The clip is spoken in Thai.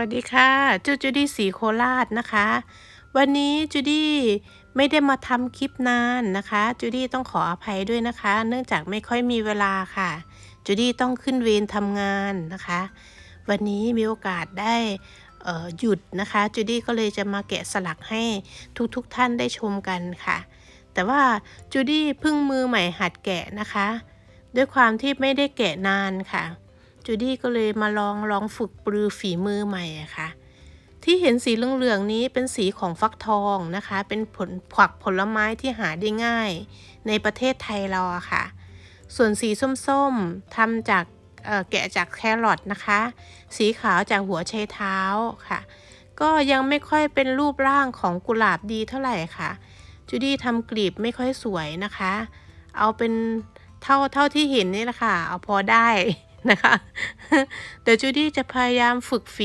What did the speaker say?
วัสดีค่ะจูจูดี้สีโคราชนะคะ วันนี้จูดี้ไม่ได้มาทำคลิปนานนะคะจูดี้ต้องขออภัยด้วยนะคะ เนื่องจากไม่ค่อยมีเวลาค่ะจูดี้ต้องขึ้นเวรทำงานนะคะ วันนี้มีโอกาสได้หยุดนะคะจูดี้ก็เลยจะมาแกะสลักให้ทุกๆทท่านได้ชมกันค่ะ แต่ว่าจูดี้เพิ่งมือใหม่หัดแกะนะคะ ด้วยความที่ไม่ได้แกะนานค่ะ จูดี้ก็เลยมาลองลองฝึกปรือฝีมือใหม่ค่ะ ที่เห็นสีเหลืองๆนี้เป็นสีของฟักทองนะคะ เป็นผลผักผลไม้ที่หาได้ง่าย ในประเทศไทยเราอะค่ะ ส่วนสีส้มๆทำจากแกะจากแครอทนะคะ สีขาวจากหัวไชเท้าค่ะ ก็ยังไม่ค่อยเป็นรูปร่างของกุหลาบดีเท่าไหร่ค่ะ จูดี้ทำกลีบไม่ค่อยสวยนะคะ เอาเป็นเท่าเท่าที่เห็นนี่แหละค่ะ เอาพอได้ นะคะ เดี๋ยวจูดี้จะพยายามฝึกฝี